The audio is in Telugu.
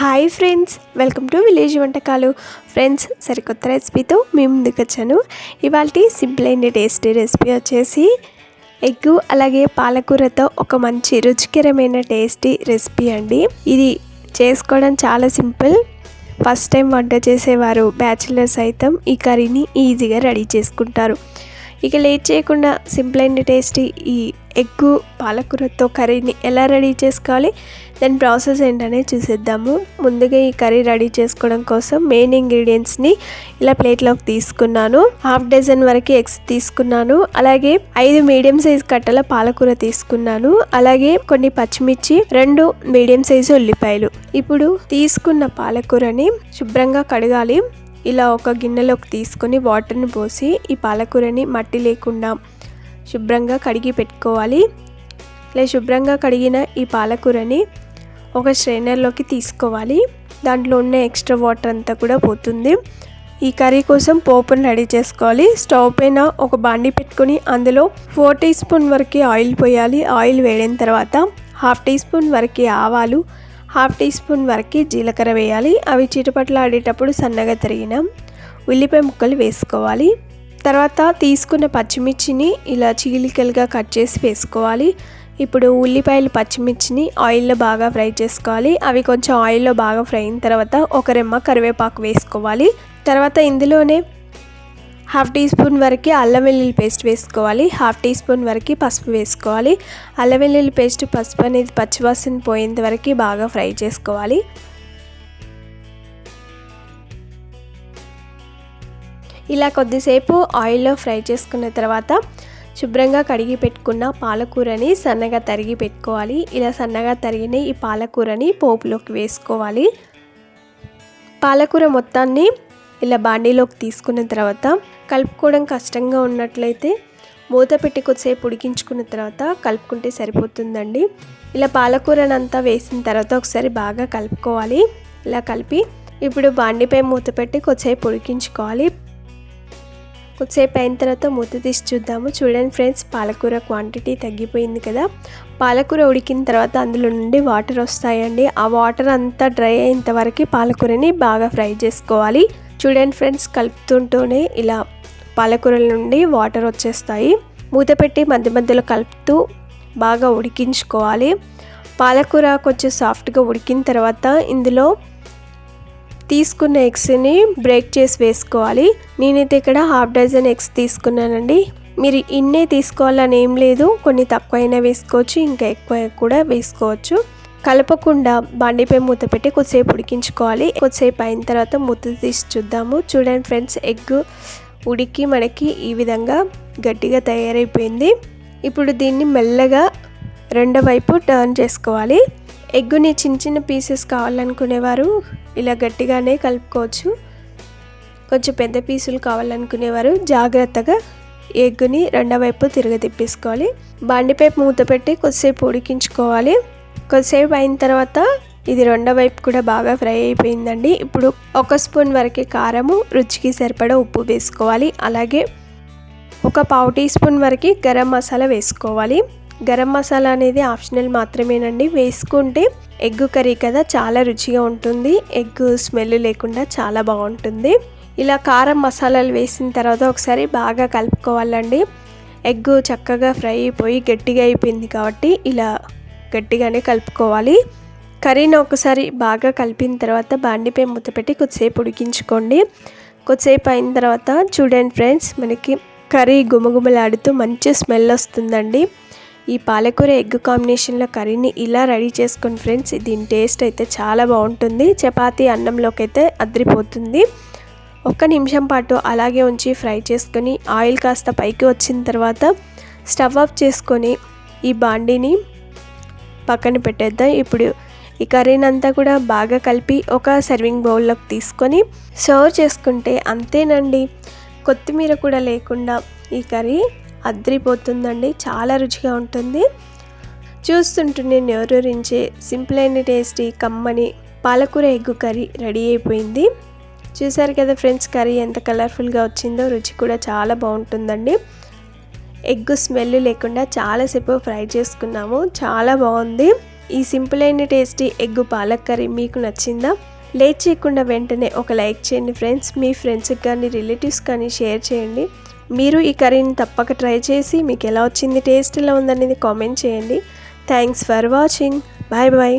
Hi friends welcome to village వంటకాలు ఫ్రెండ్స్ సరికొత్త రెసిపీతో మేము ముందుకు వచ్చాను ఇవాళ సింపుల్ అయిన టేస్టీ రెసిపీ వచ్చేసి ఎగ్ అలాగే పాలకూరతో ఒక మంచి రుచికరమైన టేస్టీ రెసిపీ అండి. ఇది చేసుకోవడం చాలా సింపుల్ ఫస్ట్ టైం వంట చేసేవారు బ్యాచిలర్స్ అయితే ఈ కర్రీని ఈజీగా రెడీ చేసుకుంటారు. ఇక లేట్ చేయకుండా సింపుల్ అండ్ టేస్టీ ఈ ఎగ్గు పాలకూరతో కర్రీని ఎలా రెడీ చేసుకోవాలి దాని ప్రాసెస్ ఏంటనే చూసేద్దాము. ముందుగా ఈ కర్రీ రెడీ చేసుకోవడం కోసం మెయిన్ ఇంగ్రీడియంట్స్ని ఇలా ప్లేట్లోకి తీసుకున్నాను. హాఫ్ డజన్ వరకు ఎగ్స్ తీసుకున్నాను. అలాగే ఐదు మీడియం సైజ్ కట్టల పాలకూర తీసుకున్నాను. అలాగే కొన్ని పచ్చిమిర్చి రెండు మీడియం సైజు ఉల్లిపాయలు. ఇప్పుడు తీసుకున్న పాలకూరని శుభ్రంగా కడగాలి. ఇలా ఒక గిన్నెలోకి తీసుకొని వాటర్ని పోసి ఈ పాలకూరని మట్టి లేకుండా శుభ్రంగా కడిగి పెట్టుకోవాలి. ఇలా శుభ్రంగా కడిగిన ఈ పాలకూరని ఒక స్ట్రైనర్లోకి తీసుకోవాలి. దాంట్లో ఉన్న ఎక్స్ట్రా వాటర్ అంతా కూడా పోతుంది. ఈ కర్రీ కోసం పోపును రెడీ చేసుకోవాలి. స్టవ్ పైన ఒక బాండి పెట్టుకొని అందులో ఫోర్ టీ స్పూన్ వరకు ఆయిల్ పోయాలి. ఆయిల్ వేడిన తర్వాత హాఫ్ టీ స్పూన్ వరకు ఆవాలు హాఫ్ టీ స్పూన్ వరకు జీలకర్ర వేయాలి. అవి చిటపట్లు ఆడేటప్పుడు సన్నగా తరిగిన ఉల్లిపాయ ముక్కలు వేసుకోవాలి. తర్వాత తీసుకున్న పచ్చిమిర్చిని ఇలా చీలికలుగా కట్ చేసి వేసుకోవాలి. ఇప్పుడు ఉల్లిపాయలు పచ్చిమిర్చిని ఆయిల్లో బాగా ఫ్రై చేసుకోవాలి. అవి కొంచెం ఆయిల్లో బాగా ఫ్రై అయిన తర్వాత ఒక రెమ్మ కరివేపాకు వేసుకోవాలి. తర్వాత ఇందులోనే హాఫ్ టీ స్పూన్ వరకు అల్లం వెల్లుల్లి పేస్ట్ వేసుకోవాలి. హాఫ్ టీ స్పూన్ వరకు పసుపు వేసుకోవాలి. అల్లం వెల్లుల్లి పేస్ట్ పసుపు అనేది పచ్చివాసన పోయేంత వరకు బాగా ఫ్రై చేసుకోవాలి. ఇలా కొద్దిసేపు ఆయిల్లో ఫ్రై చేసుకున్న తర్వాత శుభ్రంగా కడిగి పెట్టుకున్న పాలకూరని సన్నగా తరిగి పెట్టుకోవాలి. ఇలా సన్నగా తరిగిన ఈ పాలకూరని పోపులోకి వేసుకోవాలి. పాలకూర మొత్తాన్ని ఇలా బాండీలోకి తీసుకున్న తర్వాత కలుపుకోవడం కష్టంగా ఉన్నట్లయితే మూత పెట్టి కొద్దిసేపు ఉడికించుకున్న తర్వాత కలుపుకుంటే సరిపోతుందండి. ఇలా పాలకూరనంతా వేసిన తర్వాత ఒకసారి బాగా కలుపుకోవాలి. ఇలా కలిపి ఇప్పుడు బాండిపై మూత పెట్టి కొద్దిసేపు ఉడికించుకోవాలి. కొద్దిసేపు అయిన తర్వాత మూత తీసి చూద్దాము. చూడండి ఫ్రెండ్స్ పాలకూర క్వాంటిటీ తగ్గిపోయింది కదా. పాలకూర ఉడికిన తర్వాత అందులో నుండి వాటర్ వస్తాయండి. ఆ వాటర్ అంతా డ్రై అయ్యేంత వరకు పాలకూరని బాగా ఫ్రై చేసుకోవాలి. చూడండి ఫ్రెండ్స్ కలుపుతుంటూనే ఇలా పాలకూరల నుండి వాటర్ వచ్చేస్తాయి. మూత పెట్టి మధ్య మధ్యలో కలుపుతూ బాగా ఉడికించుకోవాలి. పాలకూర కొంచెం సాఫ్ట్గా ఉడికిన తర్వాత ఇందులో తీసుకున్న ఎగ్స్ని బ్రేక్ చేసి వేసుకోవాలి. నేనైతే ఇక్కడ హాఫ్ డజన్ ఎగ్స్ తీసుకున్నానండి. మీరు ఇన్నే తీసుకోవాలని ఏం లేదు కొన్ని తక్కువైనా వేసుకోవచ్చు ఇంకా ఎక్కువ కూడా వేసుకోవచ్చు. కలపకుండా బండిపై మూత పెట్టి కొద్దిసేపు ఉడికించుకోవాలి. కొద్దిసేపు అయిన తర్వాత మూత తీసి చూద్దాము. చూడండి ఫ్రెండ్స్ ఎగ్ ఉడికి మనకి ఈ విధంగా గట్టిగా తయారైపోయింది. ఇప్పుడు దీన్ని మెల్లగా రెండో వైపు టర్న్ చేసుకోవాలి. ఎగ్గుని చిన్న చిన్న పీసెస్ కావాలనుకునేవారు ఇలా గట్టిగానే కలుపుకోవచ్చు. కొంచెం పెద్ద పీసులు కావాలనుకునేవారు జాగ్రత్తగా ఎగ్గుని రెండో వైపు తిరగ తిప్పేసుకోవాలి. బండిపై మూత పెట్టి కొద్దిసేపు ఉడికించుకోవాలి. కొద్దిసేపు అయిన తర్వాత ఇది రెండో వైపు కూడా బాగా ఫ్రై అయిపోయిందండి. ఇప్పుడు ఒక స్పూన్ వరకు కారము రుచికి సరిపడా ఉప్పు వేసుకోవాలి. అలాగే ఒక పావు టీ స్పూన్ వరకు గరం మసాలా వేసుకోవాలి. గరం మసాలా అనేది ఆప్షనల్ మాత్రమేనండి. వేసుకుంటే ఎగ్ కర్రీ కదా చాలా రుచిగా ఉంటుంది. ఎగ్ స్మెల్ లేకుండా చాలా బాగుంటుంది. ఇలా కారం మసాలాలు వేసిన తర్వాత ఒకసారి బాగా కలుపుకోవాలండి. ఎగ్ చక్కగా ఫ్రై అయిపోయి గట్టిగా అయిపోయింది కాబట్టి ఇలా గట్టిగానే కలుపుకోవాలి. కర్రీని ఒకసారి బాగా కలిపిన తర్వాత బాండిపై మూత పెట్టి కొద్దిసేపు ఉడికించుకోండి. కొద్దిసేపు అయిన తర్వాత చూడండి ఫ్రెండ్స్ మనకి కర్రీ గుమగుమలాడుతూ మంచి స్మెల్ వస్తుందండి. ఈ పాలకూర ఎగ్ కాంబినేషన్లో కర్రీని ఇలా రెడీ చేసుకోండి ఫ్రెండ్స్ దీని టేస్ట్ అయితే చాలా బాగుంటుంది. చపాతీ అన్నంలోకి అయితే అద్రిపోతుంది. ఒక్క నిమిషం పాటు అలాగే ఉంచి ఫ్రై చేసుకొని ఆయిల్ కాస్త పైకి వచ్చిన తర్వాత స్టవ్ ఆఫ్ చేసుకొని ఈ బాండీని పక్కన పెట్టేద్దాం. ఇప్పుడు ఈ కర్రీని అంతా కూడా బాగా కలిపి ఒక సర్వింగ్ బౌల్లోకి తీసుకొని సర్వ్ చేసుకుంటే అంతేనండి. కొత్తిమీర కూడా లేకుండా ఈ కర్రీ అద్రిపోతుందండి. చాలా రుచిగా ఉంటుంది. చూస్తుంటూనే నోరూరించే సింపుల్ అయిన టేస్టీ కమ్మని పాలకూర ఎగ్గు కర్రీ రెడీ అయిపోయింది. చూసారు కదా ఫ్రెండ్స్ కర్రీ ఎంత కలర్ఫుల్గా వచ్చిందో రుచి కూడా చాలా బాగుంటుందండి. ఎగ్ స్మెల్ లేకుండా చాలాసేపు ఫ్రై చేసుకున్నాము. చాలా బాగుంది. ఈ సింపుల్ అయిన టేస్టీ ఎగ్ పాలక్ కర్రీ మీకు నచ్చిందా? లేట్ చేయకుండా వెంటనే ఒక లైక్ చేయండి ఫ్రెండ్స్. మీ ఫ్రెండ్స్కి కానీ రిలేటివ్స్ కానీ షేర్ చేయండి. మీరు ఈ కర్రీని తప్పక ట్రై చేసి మీకు ఎలా వచ్చింది టేస్ట్ ఎలా ఉందనేది కామెంట్ చేయండి. Thanks for watching. Bye bye.